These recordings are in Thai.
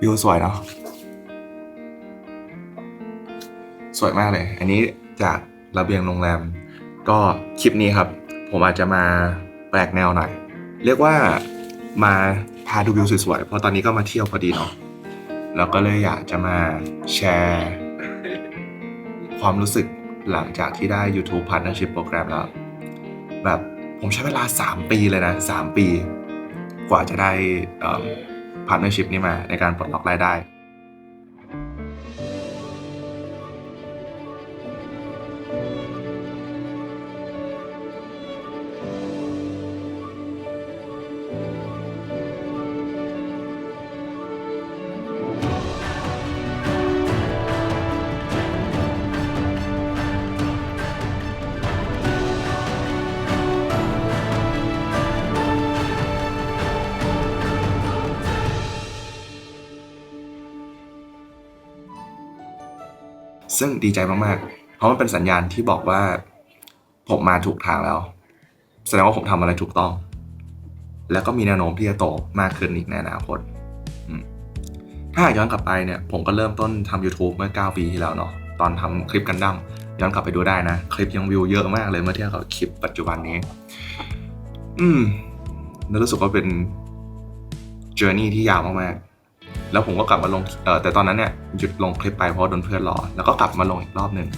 วิวสวยเนาะสวยมากเลย อันนี้จากระเบียงโรงแรม ก็คลิปนี้ครับ ผมอาจจะมาแปลกแนวหน่อย เรียกว่ามาพาดูวิวสวยๆ เพราะตอนนี้ก็มาเที่ยวพอดีเนาะแล้วก็เลยอยากจะมาแชร์ ความรู้สึกหลังจากที่ได้ YouTube Partnership โปรแกรมแล้ว แบบผมใช้เวลา 3 ปีเลยนะ 3 ปี กว่าจะได้ พาร์ทเนอร์ชิพนี้มาในการปลดล็อกรายได้ ซึ่งดีใจมากๆ เพราะมันเป็นสัญญาณที่บอกว่า ผมมาถูกทางแล้ว แสดงว่าผมทำอะไรถูกต้อง แล้วก็มีแนวโน้มที่จะโตมากขึ้นอีกในอนาคตถ้าหากย้อนกลับไปเนี่ย ผมก็เริ่มต้นทำ YouTube เมื่อ 9 ปีที่แล้วเนาะตอนทำคลิปกันดั้มย้อนกลับไปดูได้นะ คลิปยังวิวเยอะมากเลยเมื่อเทียบกับคลิปปัจจุบันนี้ อืมแล้วรู้สึกว่าเป็น journey ที่ยาวมากๆ แล้วผมก็กลับมาลงเออแต่ตอนนั้นเนี่ยหยุดลงคลิปไปเพราะโดนเพื่อนรอแล้วก็กลับมาลงอีกรอบหนึ่ง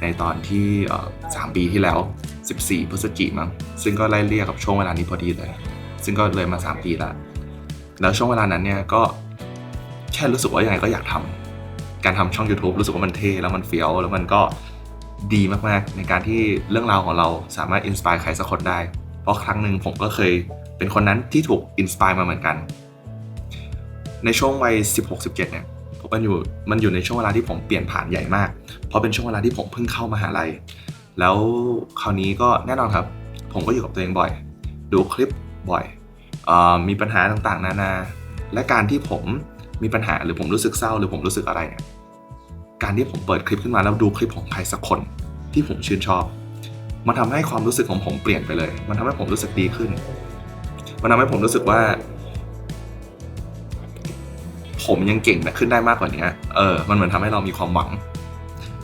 ในตอนที่เออสามปีที่แล้ว 14 พฤศจิกมั้งซึ่งก็ไล่เรียกกับช่วงเวลานี้พอดีเลย ซึ่งก็เลยมา 3 ปีละแล้วช่วงเวลานั้นเนี่ยก็แค่รู้สึกว่ายังไงก็อยากทำการทำช่อง YouTube รู้สึกว่ามันเท่แล้วมันเฟี้ยวแล้วมันก็ดีมากๆ ในการที่เรื่องราวของเราสามารถอินสปายใครสักคนได้ เพราะครั้งหนึ่งผมก็เคยเป็นคนนั้นที่ถูกอินสปายมาเหมือนกัน ในช่วงวัย 16-17 เนี่ยผมมันอยู่มันอยู่ในช่วงเวลาที่ผมเปลี่ยนผ่านใหญ่มาก เพราะเป็นช่วงเวลาที่ผมเพิ่งเข้ามหาลัย แล้วคราวนี้ก็แน่นอนครับ ผมก็อยู่กับตัวเองบ่อย ดูคลิปบ่อยออมีปัญหาต่างๆ นานา และการที่ผมมีปัญหาหรือผมรู้สึกเศร้าหรือผมรู้สึกอะไรเนี่ยการที่ผมเปิดคลิปขึ้นมาแล้วดูคลิปของใครสักคนที่ผมชื่นชอบ มันทำให้ความรู้สึกของผมเปลี่ยนไปเลย มันทำให้ผมรู้สึกดีขึ้น มันทำให้ผมรู้สึกว่า ผมยังเก่งขึ้นได้มากกว่านี้เออมันเหมือนทำให้เรามีความหวัง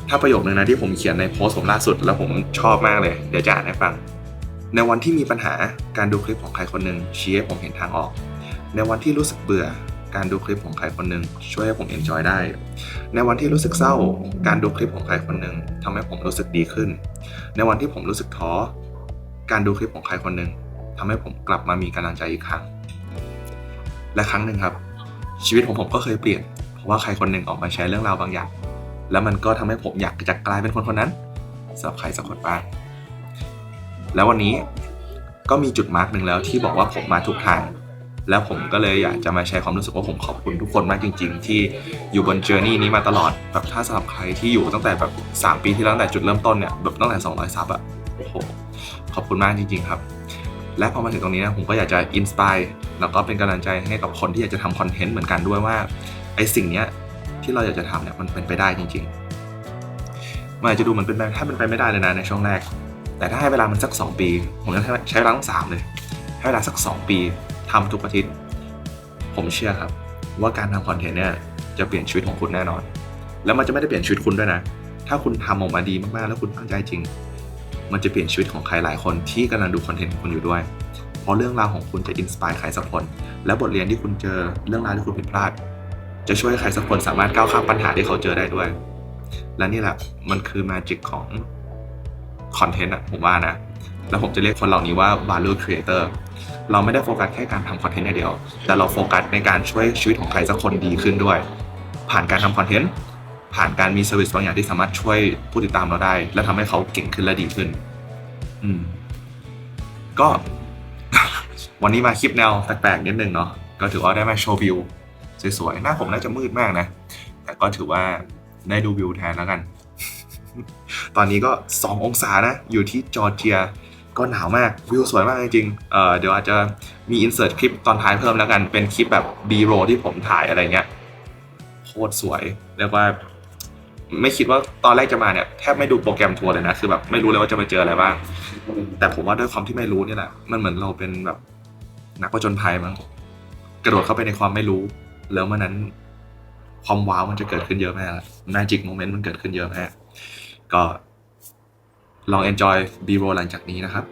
ถ้าประโยคนึงนะที่ผมเขียนในโพสต์ผมล่าสุดแล้วผมชอบมากเลย เดี๋ยวจะอ่านให้ฟัง ในวันที่มีปัญหาการดูคลิปของใครคนหนึ่งชี้ให้ผมเห็นทางออก ในวันที่รู้สึกเบื่อการดูคลิปของใครคนหนึ่งช่วยให้ผมเอนจอยได้ ในวันที่รู้สึกเศร้า การดูคลิปของใครคนหนึ่งทำให้ผมรู้สึกดีขึ้น ในวันที่ผมรู้สึกท้อ การดูคลิปของใครคนหนึ่งทำให้ผมกลับมามีกำลังใจอีกครั้ง และครั้งหนึ่งครับ ชีวิตของผมก็เคยเปลี่ยน เพราะว่าใครคนหนึ่งออกมาแชร์เรื่องราวบางอย่าง แล้วมันก็ทำให้ผมอยากจะกลายเป็นคนคนนั้นสำหรับใครสักคนบ้างแล้ววันนี้ก็มีจุดมาร์กหนึ่งแล้วที่บอกว่าผมมาถูกทางแล้วผมก็เลยอยากจะมาแชร์ความรู้สึกว่าผมขอบคุณทุกคนมากจริง ๆ ที่อยู่บนเจอร์นี่นี้มาตลอดแบบถ้าสำหรับใครที่อยู่ตั้งแต่แบบ 3 ปีที่แล้วตั้งแต่จุดเริ่มต้นเนี่ยแบบตั้งแต่ 200ซับอะโอ้โหขอบคุณมากจริง ๆ ครับ และพอมาถึงตรงนี้นะผมก็อยากจะอินสปายแล้วก็เป็นกำลังใจให้กับคนที่อยากจะทำคอนเทนต์เหมือนกันด้วยว่าไอสิ่งเนี้ยที่เราอยากจะทำเนี่ยมันเป็นไปได้จริงๆมันอาจจะดูเหมือนเป็นไปถ้าเป็นไปไม่ได้เลยนะในช่วงแรก แต่ถ้าให้เวลามันสัก 2 ปี ผมจะใช้เวลาตั้งสามเลยให้เวลาสัก 2 ปีทำทุกอาทิตย์ ผมเชื่อครับ ว่าการทำคอนเทนต์เนี่ยจะเปลี่ยนชีวิตของคุณแน่นอน แล้วมันจะไม่ได้เปลี่ยนชีวิตคุณด้วยนะ ถ้าคุณทำออกมาดีมากๆแล้วคุณตั้งใจจริง มันจะเปลี่ยนชีวิตของใครหลายคนที่กำลังดูคอนเทนต์ของคุณอยู่ด้วย เพราะเรื่องราวของคุณจะอินสปายใครสักคน และบทเรียนที่คุณเจอเรื่องราวที่คุณผิดพลาด จะช่วยให้ใครสักคนสามารถก้าวข้ามปัญหาที่เขาเจอได้ด้วย และนี่แหละมันคือมาจิกของคอนเทนต์อะผมว่านะ แล้วผมจะเรียกคนเหล่านี้ว่า value creator เราไม่ได้โฟกัสแค่การทำคอนเทนต์อย่างเดียว แต่เราโฟกัสในการช่วยชีวิตของใครสักคนดีขึ้นด้วย ผ่านการทำคอนเทนต์ ผ่านการมีเซอร์วิสบางอย่างที่สามารถช่วยผู้ติดตามเราได้ และทำให้เขาเก่งขึ้นและดีขึ้น อืม ก็ วันนี้มาคลิปแนวแปลกๆนิดนึงเนาะก็ถือว่าได้มาโชว์วิวสวยๆหน้าผมน่าจะมืดมากนะ แต่ก็ถือว่าได้ดูวิวแทนแล้วกัน ตอนนี้ก็ 2 องศานะ อยู่ที่จอร์เจีย ก็หนาวมากวิวสวยมากจริงๆเออเดี๋ยวอาจจะมีอินเสิร์ตคลิปตอนท้ายเพิ่มแล้วกันเป็นคลิปแบบ B roll ที่ผมถ่ายอะไรเงี้ยโคตรสวยเรียกว่า ไม่คิดว่าตอนแรกจะมาเนี่ยแทบไม่ดูโปรแกรมทัวร์เลยนะคือแบบไม่รู้เลยว่าจะไปเจออะไรบ้างแต่ผมว่าด้วยความที่ไม่รู้นี่แหละมันเหมือนเราเป็นแบบนักประจนภัยมั้งกระโดดเข้าไปในความไม่รู้ แล้วเมื่อนั้นความว้าวมันจะเกิดขึ้นเยอะมาก magic moment มันเกิดขึ้นเยอะมากก็ลอง enjoy b roll หลังจากนี้นะครับ